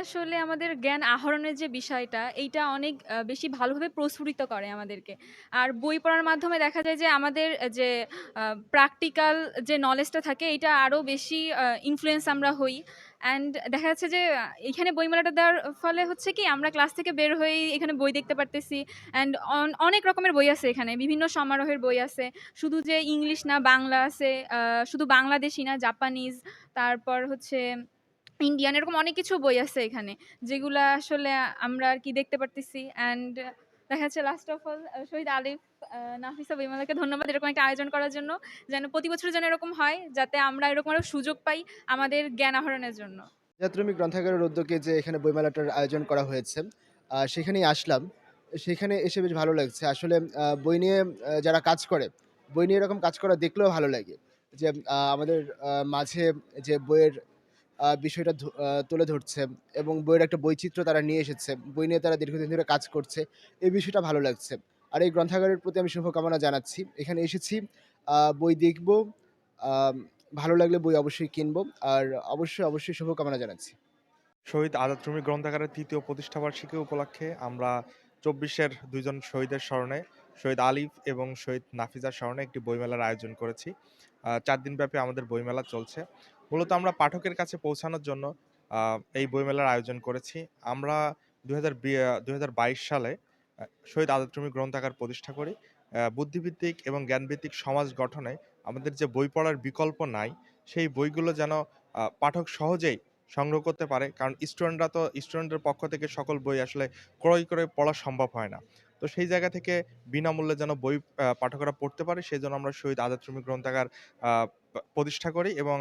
আসলে আমাদের জ্ঞান আহরণের যে বিষয়টা এইটা অনেক বেশি ভালোভাবে প্রস্ফুটিত করে আমাদেরকে। আর বই পড়ার মাধ্যমে দেখা যায় যে আমাদের যে প্র্যাকটিক্যাল যে নলেজটা থাকে এইটা আরও বেশি ইনফ্লুয়েন্স আমরা হই। অ্যান্ড দেখা যাচ্ছে যে এখানে বইমেলাটা দেওয়ার ফলে হচ্ছে কি আমরা ক্লাস থেকে বের হয়েই এখানে বই দেখতে পারতেছি। অ্যান্ড অন অনেক রকমের বই আছে এখানে। বিভিন্ন সমারোহের বই আছে। শুধু যে ইংলিশ না বাংলা আছে, শুধু বাংলাদেশী না জাপানিজ, তারপর হচ্ছে ইন্ডিয়ান এরকম অনেক কিছু বই আছে এখানে। যেগুলা আসলে আমরা আর কি দেখতে পারতেছি। অ্যান্ড দেখা যাচ্ছে লাস্ট অফ অল শহীদ আলিফ, নাফিসা বইমেলাকে ধন্যবাদ এরকম একটা আয়োজন করার জন্য। যেন প্রতি বছর যেন এরকম হয় যাতে আমরা এরকম আরও সুযোগ পাই আমাদের জ্ঞান আহরণের জন্য। যাত্রামি গ্রন্থাগারের উদ্যোগে যে এখানে বইমেলাটার আয়োজন করা হয়েছে, সেখানেই আসলাম। সেখানে এসে বেশ ভালো লাগছে। আসলে বই নিয়ে যারা কাজ করে, বই নিয়ে এরকম কাজ করা দেখলেও ভালো লাগে। যে আমাদের মাঝে যে বইয়ের বিষয়টা তুলে ধরছে এবং বইয়ের একটা বৈচিত্র্য তারা নিয়ে এসেছে। বই নিয়ে তারা দীর্ঘদিন ধরে কাজ করছে। এই বিষয়টা ভালো লাগছে। আর এই গ্রন্থাগারের প্রতি আমি শুভকামনা জানাচ্ছি। এখানে এসেছি বই দেখব, ভালো লাগলে বই অবশ্যই কিনব। আর অবশ্যই, অবশ্যই শুভকামনা জানাচ্ছি। শহীদ আজাদ রুমী গ্রন্থাগারের ৩য় প্রতিষ্ঠাবার্ষিকী উপলক্ষে আমরা ২৪ এর ২ জন শহীদের স্মরণে শহীদ আলিফ এবং শহীদ নাফিজার স্মরণে একটি বইমেলার আয়োজন করেছি। চার ৪ দিনব্যাপী আমাদের বইমেলা চলছে। মূলত আমরা পাঠকের কাছে পৌঁছানোর জন্য এই বইমেলার আয়োজন করেছি। আমরা ২০০০ বি আ ২০২২ সালে শহীদ আজাদ গ্রন্থাগার প্রতিষ্ঠা করি। বুদ্ধিভিত্তিক এবং জ্ঞানভিত্তিক সমাজ গঠনে আমাদের যে বই পড়ার বিকল্প নাই, সেই বইগুলো যেন পাঠক সহজেই সংগ্রহ করতে পারে। কারণ স্টুডেন্টরা তো স্টুডেন্টের পক্ষ থেকে সকল বই আসলে ক্রয় করে পড়া সম্ভব হয় না। তো সেই জায়গা থেকে বিনামূল্যে যেন বই পাঠকরা পড়তে পারে সেই জন্য আমরা শহীদ আজাদ গ্রন্থাগার প্রতিষ্ঠা করি এবং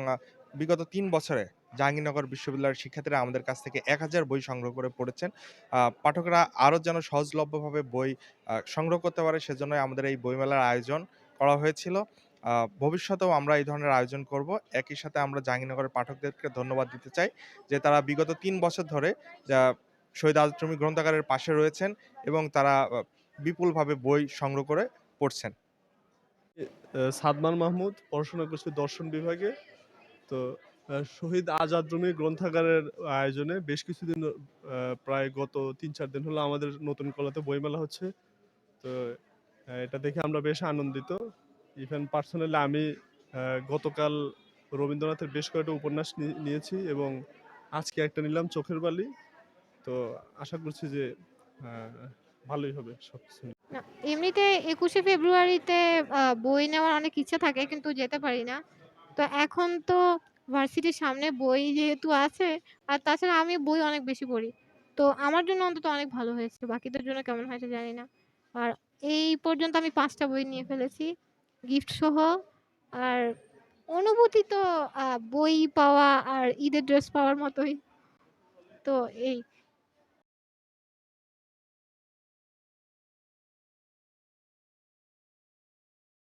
বিগত তিন বছরে জাহাঙ্গীরনগর বিশ্ববিদ্যালয়ের শিক্ষার্থীরা আমাদের কাছ থেকে ১০০০ বই সংগ্রহ করে পড়েছেন। পাঠকরা আরও যেন সহজলভ্যভাবে বই সংগ্রহ করতে পারে সেজন্যই আমাদের এই বইমেলার আয়োজন করা হয়েছিল। ভবিষ্যতেও আমরা এই ধরনের আয়োজন করব। একই সাথে আমরা জাহাঙ্গীরনগরের পাঠকদেরকে ধন্যবাদ দিতে চাই যে তারা বিগত তিন বছর ধরে শহীদ আজাদ রুমী গ্রন্থাগারের পাশে রয়েছেন এবং তারা বিপুলভাবে বই সংগ্রহ করে পড়ছেন। সাদমান মাহমুদ, পড়াশোনা করছি দর্শন বিভাগে। তো শহীদ আজাদ রুমী গ্রন্থাগারের আয়োজনে বেশ কিছুদিন প্রায় গত ৩-৪ দিন হলো আমাদের নতুন কলাতে বইমেলা হচ্ছে। তো এটা দেখে আমরা বেশ আনন্দিত। ইভেন পার্সোনালি আমি গতকাল রবীন্দ্রনাথের বেশ কয়েকটা উপন্যাস নিয়েছি এবং আজকে একটা নিলাম চোখের বালি। তো, আশা করছি যে ভালোই হবে সবকিছু এমনিতে ২১শে ফেব্রুয়ারিতে বই নেওয়ার অনেক ইচ্ছা থাকে কিন্তু যেতে পারি না। তো এখন তো ভার্সিটির সামনে বই যেহেতু আছে, আর তাছাড়া আমি বই অনেক বেশি পড়ি। তো আমার জন্য অন্তত অনেক ভালো হয়েছে। বাকিদের জন্য কেমন হয়েছে জানি না। আর এই পর্যন্ত আমি পাঁচটা বই নিয়ে ফেলেছি। গিফট সহ। আর অনুভূতি তো বই পাওয়া আর ঈদের ড্রেস পাওয়ার মতোই। তো এই।